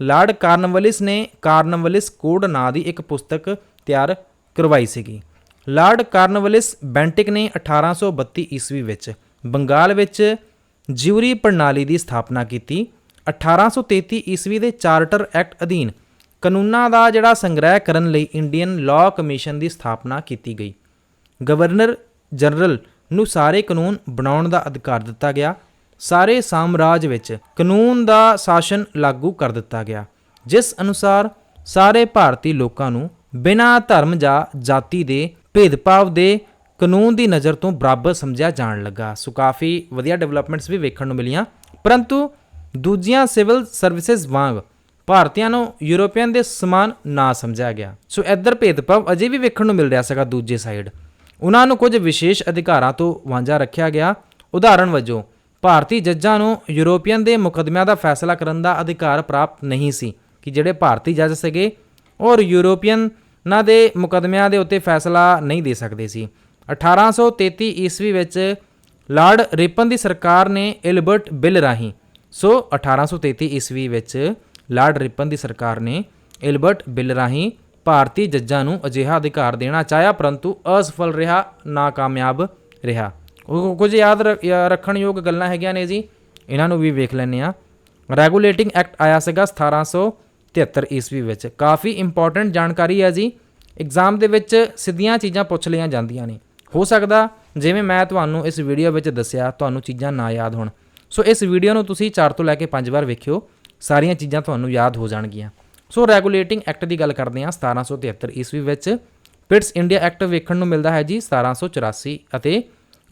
ਲਾਰਡ ਕਾਰਨਵਲਿਸ ਨੇ ਕਾਰਨਵਲਿਸ ਕੋਡ ਨਾਂ ਦੀ ਇੱਕ ਪੁਸਤਕ ਤਿਆਰ ਕਰਵਾਈ ਸੀਗੀ। ਲਾਰਡ ਕਾਰਨਵਲਿਸ ਬੈਂਟਿਕ ਨੇ 1832 ਈਸਵੀ ਵਿੱਚ ਬੰਗਾਲ ਵਿੱਚ ਜਿਊਰੀ ਪ੍ਰਣਾਲੀ ਦੀ ਸਥਾਪਨਾ ਕੀਤੀ। 1833 ਈਸਵੀ ਦੇ ਚਾਰਟਰ ਐਕਟ ਅਧੀਨ ਕਾਨੂੰਨਾਂ ਦਾ ਜਿਹੜਾ ਸੰਗ੍ਰਹਿ ਕਰਨ ਲਈ ਇੰਡੀਅਨ ਲਾਅ ਕਮਿਸ਼ਨ ਦੀ ਸਥਾਪਨਾ ਕੀਤੀ ਗਈ। ਗਵਰਨਰ ਜਨਰਲ ਨੂੰ ਸਾਰੇ ਕਾਨੂੰਨ ਬਣਾਉਣ ਦਾ ਅਧਿਕਾਰ ਦਿੱਤਾ ਗਿਆ। ਸਾਰੇ ਸਾਮਰਾਜ ਵਿੱਚ ਕਾਨੂੰਨ ਦਾ ਸ਼ਾਸਨ ਲਾਗੂ ਕਰ ਦਿੱਤਾ ਗਿਆ। ਜਿਸ ਅਨੁਸਾਰ ਸਾਰੇ ਭਾਰਤੀ ਲੋਕਾਂ ਨੂੰ ਬਿਨਾਂ ਧਰਮ ਜਾਂ ਜਾਤੀ ਦੇ ਭੇਦਭਾਵ ਦੇ ਕਾਨੂੰਨ ਦੀ ਨਜ਼ਰ ਤੋਂ ਬਰਾਬਰ ਸਮਝਿਆ ਜਾਣ ਲੱਗਾ। ਸੋ ਕਾਫੀ ਵਧੀਆ ਡਿਵੈਲਪਮੈਂਟਸ ਵੀ ਵੇਖਣ ਨੂੰ ਮਿਲੀਆਂ। ਪਰੰਤੂ ਦੂਜੀਆਂ ਸਿਵਲ ਸਰਵਿਸਿਜ਼ ਵਾਂਗ ਭਾਰਤੀਆਂ ਨੂੰ ਯੂਰੋਪੀਅਨ ਦੇ ਸਮਾਨ ਨਾ ਸਮਝਿਆ ਗਿਆ। ਸੋ ਇੱਧਰ ਭੇਦਭਾਵ ਅਜੇ ਵੀ ਵੇਖਣ ਨੂੰ ਮਿਲ ਰਿਹਾ ਸੀਗਾ ਦੂਜੇ ਸਾਈਡ ਉਹਨਾਂ ਨੂੰ ਕੁਝ ਵਿਸ਼ੇਸ਼ ਅਧਿਕਾਰਾਂ ਤੋਂ ਵਾਂਝਾ ਰੱਖਿਆ ਗਿਆ। ਉਦਾਹਰਣ ਵਜੋਂ, ਭਾਰਤੀ ਜੱਜਾਂ ਨੂੰ ਯੂਰੋਪੀਅਨ ਦੇ ਮੁਕੱਦਮਿਆਂ ਦਾ ਫੈਸਲਾ ਕਰਨ ਦਾ ਅਧਿਕਾਰ ਪ੍ਰਾਪਤ ਨਹੀਂ ਸੀ ਕਿ ਜਿਹੜੇ ਭਾਰਤੀ ਜੱਜ ਸੀਗੇ, ਔਰ ਯੂਰੋਪੀਅਨ ਦੇ ਮੁਕੱਦਮਿਆਂ ਦੇ ਉੱਤੇ ਫੈਸਲਾ ਨਹੀਂ ਦੇ ਸਕਦੇ ਸੀ। 1833 ਈਸਵੀ ਵਿੱਚ ਲਾਰਡ ਰਿਪਨ ਦੀ ਸਰਕਾਰ ਨੇ ਐਲਬਰਟ ਬਿੱਲ ਰਾਹੀਂ, ਸੋ 1833 ਈਸਵੀ ਵਿੱਚ ਲਾਰਡ ਰਿਪਨ ਦੀ ਸਰਕਾਰ ਨੇ ਐਲਬਰਟ ਬਿੱਲ ਰਾਹੀਂ ਭਾਰਤੀ ਜੱਜਾਂ ਨੂੰ ਅਜਿਹਾ ਅਧਿਕਾਰ ਦੇਣਾ ਚਾਹਿਆ, ਪਰੰਤੂ ਅਸਫਲ ਰਿਹਾ, ਨਾਕਾਮਯਾਬ ਰਿਹਾ। ਕੁਝ ਯਾਦ ਰ- ਯਾ- ਰੱਖਣ ਯੋਗ ਗੱਲਾਂ ਹੈਗੀਆਂ ਨੇ ਜੀ। ਇਹਨਾਂ ਨੂੰ ਵੀ ਵੇਖ ਲੈਂਦੇ ਆ ਰੈਗੂਲੇਟਿੰਗ ਐਕਟ ਆਇਆ ਸੀਗਾ 1773 ਈਸਵੀ ਵਿੱਚ। ਕਾਫੀ ਇੰਪੋਰਟੈਂਟ ਜਾਣਕਾਰੀ ਹੈ ਜੀ। ਐਗਜ਼ਾਮ ਦੇ ਵਿੱਚ ਸਿੱਧੀਆਂ ਚੀਜ਼ਾਂ ਪੁੱਛ ਲਈਆਂ ਜਾਂਦੀਆਂ ਨੇ। ਹੋ ਸਕਦਾ ਜਿਵੇਂ ਮੈਂ ਤੁਹਾਨੂੰ ਇਸ ਵੀਡੀਓ ਵਿੱਚ ਦੱਸਿਆ, ਤੁਹਾਨੂੰ ਚੀਜ਼ਾਂ ਨਾ ਯਾਦ ਹੋਣ। ਸੋ ਇਸ ਵੀਡੀਓ ਨੂੰ ਤੁਸੀਂ 4 ਤੋਂ ਲੈ ਕੇ 5 ਵਾਰ ਵੇਖਿਓ। ਸਾਰੀਆਂ ਚੀਜ਼ਾਂ ਤੁਹਾਨੂੰ ਯਾਦ ਹੋ ਜਾਣਗੀਆਂ। ਸੋ ਰੈਗੂਲੇਟਿੰਗ ਐਕਟ ਦੀ ਗੱਲ ਕਰਦੇ ਹਾਂ 1773 ਈਸਵੀ ਵਿੱਚ। ਪਿਟਸ ਇੰਡੀਆ ਐਕਟ ਵੇਖਣ ਨੂੰ ਮਿਲਦਾ ਹੈ ਜੀ 1784 ਅਤੇ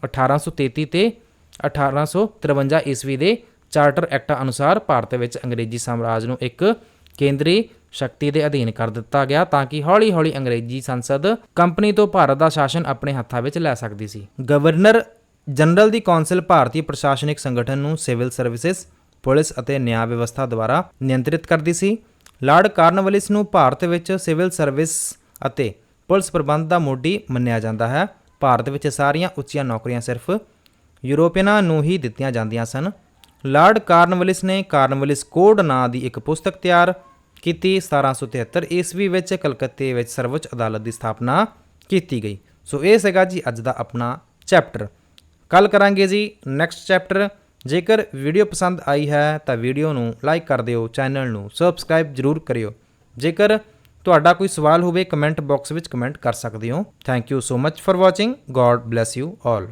1833 ਤੇ 1853 ਈਸਵੀ ਦੇ ਚਾਰਟਰ ਐਕਟਾਂ ਅਨੁਸਾਰ ਭਾਰਤ ਵਿੱਚ ਅੰਗਰੇਜ਼ੀ ਸਾਮਰਾਜ ਨੂੰ ਇੱਕ ਕੇਂਦਰੀ ਸ਼ਕਤੀ ਦੇ ਅਧੀਨ ਕਰ ਦਿੱਤਾ ਗਿਆ ਤਾਂ ਕਿ ਹੌਲੀ-ਹੌਲੀ ਅੰਗਰੇਜ਼ੀ ਸੰਸਦ ਕੰਪਨੀ ਤੋਂ ਭਾਰਤ ਦਾ ਸ਼ਾਸਨ ਆਪਣੇ ਹੱਥਾਂ ਵਿੱਚ ਲੈ ਸਕਦੀ ਸੀ। ਗਵਰਨਰ ਜਨਰਲ ਦੀ ਕੌਂਸਲ ਭਾਰਤੀ ਪ੍ਰਸ਼ਾਸਨਿਕ ਸੰਗਠਨ ਨੂੰ ਸਿਵਲ ਸਰਵਿਸਿਜ਼, ਪੁਲਿਸ ਅਤੇ ਨਿਆਂ ਵਿਵਸਥਾ ਦੁਆਰਾ ਨਿਯੰਤਰਿਤ ਕਰਦੀ ਸੀ। ਲਾਰਡ ਕਾਰਨਵਲਿਸ ਨੂੰ ਭਾਰਤ ਵਿੱਚ ਸਿਵਲ ਸਰਵਿਸ ਅਤੇ ਪੁਲਿਸ ਪ੍ਰਬੰਧ ਦਾ ਮੋਢੀ ਮੰਨਿਆ ਜਾਂਦਾ ਹੈ। ਭਾਰਤ ਵਿੱਚ ਸਾਰੀਆਂ ਉੱਚੀਆਂ ਨੌਕਰੀਆਂ ਸਿਰਫ ਯੂਰੋਪੀਅਨਾਂ ਨੂੰ ਹੀ ਦਿੱਤੀਆਂ ਜਾਂਦੀਆਂ ਸਨ। ਲਾਰਡ ਕਾਰਨਵਲਿਸ ਨੇ ਕਾਰਨਵਲਿਸ ਕੋਡ ਨਾਂ ਦੀ ਇੱਕ ਪੁਸਤਕ ਤਿਆਰ ਕੀਤੀ। 1773 ਈਸਵੀ ਵਿੱਚ ਕਲਕੱਤੇ ਵਿੱਚ ਸਰਵਉੱਚ ਅਦਾਲਤ ਦੀ ਸਥਾਪਨਾ ਕੀਤੀ ਗਈ। ਸੋ ਇਹ ਸੀਗਾ ਜੀ ਅੱਜ ਦਾ ਆਪਣਾ ਚੈਪਟਰ। ਕੱਲ ਕਰਾਂਗੇ ਜੀ ਨੈਕਸਟ ਚੈਪਟਰ। ਜੇਕਰ ਵੀਡੀਓ ਪਸੰਦ ਆਈ ਹੈ ਤਾਂ ਵੀਡੀਓ ਨੂੰ ਲਾਈਕ ਕਰ ਦਿਓ, ਚੈਨਲ ਨੂੰ ਸਬਸਕ੍ਰਾਈਬ ਜਰੂਰ ਕਰਿਓ। ਜੇਕਰ ਤੁਹਾਡਾ ਕੋਈ ਸਵਾਲ ਹੋਵੇ, ਕਮੈਂਟ ਬਾਕਸ ਵਿੱਚ ਕਮੈਂਟ ਕਰ ਸਕਦੇ ਹੋ। Thank you so much for watching. God bless you all.